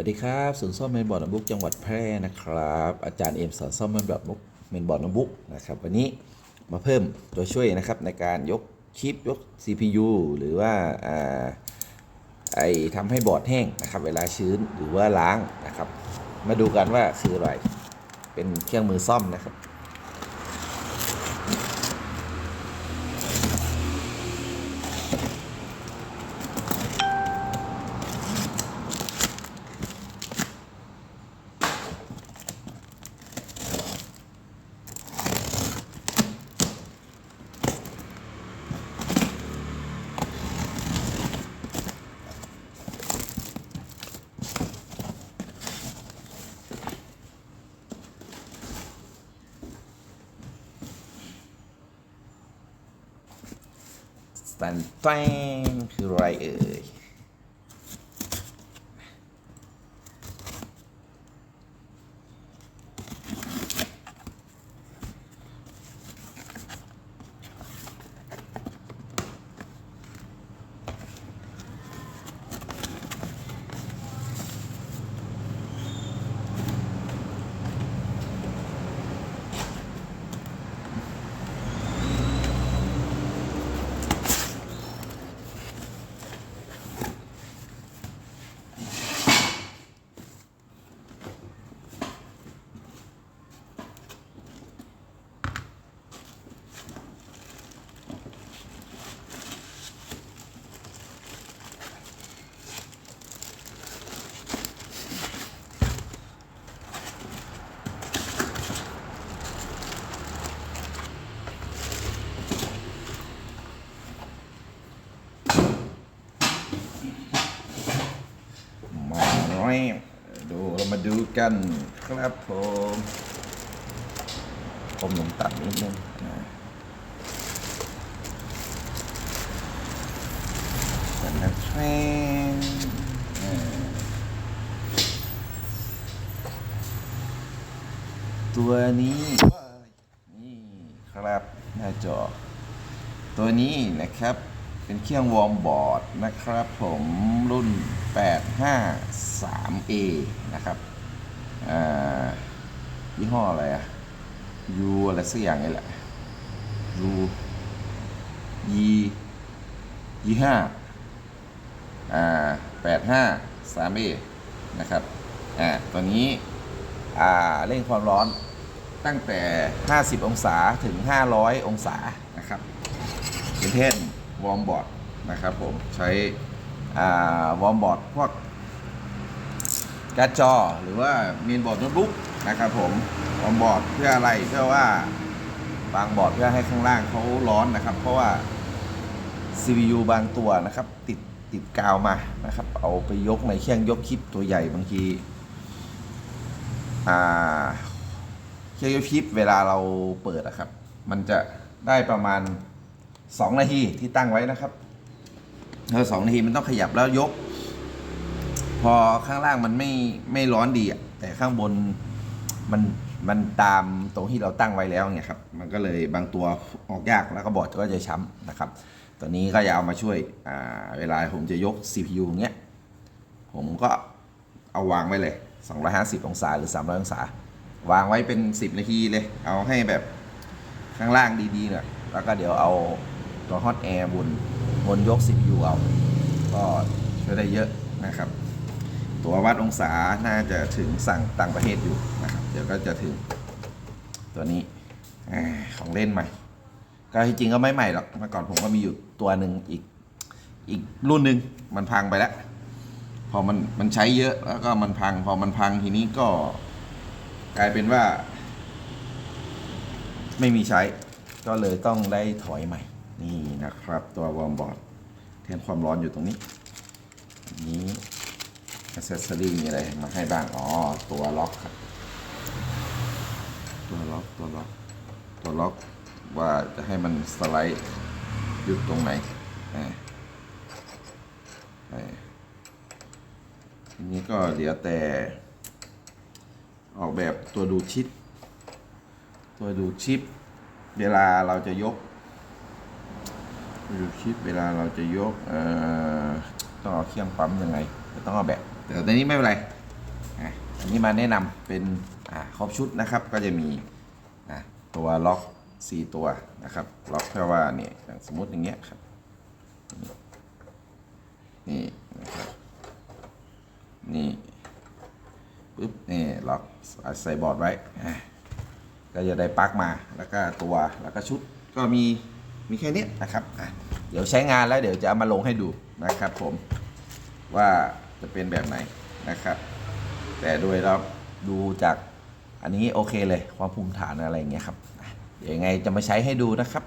วัสดีครับศูนย์ซ่อมเมนบอร์ดโน้ำบุกจังหวัดแพร่นะครับ อาจารย์เอ็มสอนซ่อมเมนบอร์ดโน้ตเมนบอร์ดน้ำบุกนะครับวันนี้มาเพิ่มตัวช่วยนะครับในการยกชิปยก CPU หรือว่าอ่าไอทำให้บอร์ดแห้งนะครับเวลาชื้นหรือว่าล้างนะครับ มาดูกันว่าคืออะไรเป็นเครื่องมือซ่อมนะครับ ตนแตงคืออะไรเอ่ย มาแล้วดูเรามาดูกันครับผมผมหนุ่มตัดนิดนึงอ่ากันนะแทรนตัวนี้นี่ครับหน้าจอ ตัวนี้นะครับ เป็นเครื่องวอร์มบอร์ดนะครับผมรุ่น 853A นะครับยี่ห้ออะไรอะยูอะไรสักอย่างนี่แหละยูยียี่ห้าอ่า 853A นะครับอ่าตัวนี้อ่าเร่งความร้อนตั้งแต่ 50 องศาถึง 500 องศานะครับเป็นเทน วอร์มบอร์ดนะครับผมใช้วอร์มบอร์ดพวกการ์ดจอหรือว่ามีนบอร์ดโน้ตบุ๊กนะครับผมวอร์มบอร์ดเพื่ออะไรเพื่อว่าบางบอร์ดเพื่อให้ข้างล่างเขาร้อนนะครับ เพราะว่า CPU บางตัวนะครับ ติดติดกาวมานะครับ เอาไปยกในเครื่องยกคลิปตัวใหญ่บางทีเครื่องยกคลิปเวลาเราเปิดอะครับ มันจะได้ประมาณ 2 นาทีที่ตั้งไว้นะครับแล้วสองนาทีมันต้องขยับแล้วยก พอข้างล่างมันไม่ไม่ร้อนดีอะแต่ข้างบนมันมันตามตรงที่เราตั้งไว้แล้วเนี่ยครับมันก็เลยบางตัวออกยากแล้วก็บอร์ดก็จะช้ำนะครับ ตัวนี้ก็จะเอามาช่วยเวลาผมจะยก CPU เนี้ยผมก็เอาวางไว้เลย 250 องศาหรือ 300 องศา วางไว้เป็น 10 นาทีเลย เอาให้แบบข้างล่างดีๆหน่อยแล้วก็เดี๋ยวเอา ตัวฮอตแอร์บนบนยก CPU เอา ก็ช่วยได้เยอะนะครับ ตัววัดองศาน่าจะถึงสั่งต่างประเทศอยู่นะครับ เดี๋ยวก็จะถึงตัวนี้อของเล่นใหม่ ก็จริงก็ไม่ใหม่หรอกเมื่อก่อนผมก็มีอยู่ตัวหนึ่งอีกอีกรุ่นหนึ่งมันพังไปแล้ว พอมันมันใช้เยอะแล้วก็มันพัง พอมันพังทีนี้ก็กลายเป็นว่า ไม่มีใช้ ก็เลยต้องได้ถอยใหม่ นี่นะครับตัววอร์มบอร์ดแทนความร้อนอยู่ตรงนี้นี้อ c เซสซอรี่มีอะไรมาให้บ้าง อ๋อ ตัวล็อกครับ ตัวล็อก ตัวล็อก ตัวล็อกว่าจะให้มันสไลด์ยุดตรงไหนอ่าทีนี้ก็เหลือแต่ ออกแบบตัวดูชิป ตัวดูชิป เวลาเราจะยก ดูดชิปเวลาเราจะยกเอ่อต้องเอาเครื่องปั๊มยังไงต้องเอาแบบแต่ตอนนี้ไม่เป็นไรอันนี้มาแนะนำเป็นอ่าครบชุดนะครับก็จะมีตัวล็อก4ตัวนะครับล็อกแค่ว่าเนี่ยสมมติอย่างเงี้ยครับนี่นะครับนี่ปึ๊บนี่ล็อกใส่บอร์ดไว้ก็จะได้ปลั๊กมาแล้วก็ตัวแล้วก็ชุดก็มี มีแค่นี้นะครับอะเดี๋ยวใช้งานแล้วเดี๋ยวจะเอามาลงให้ดูนะครับ ผมว่าจะเป็นแบบไหนนะครับ แต่โดยเราดูจากอันนี้โอเคเลยความภูมิฐานอะไรเงี้ยครับอะเดี๋ยวยังไงจะมาใช้ให้ดูนะครับ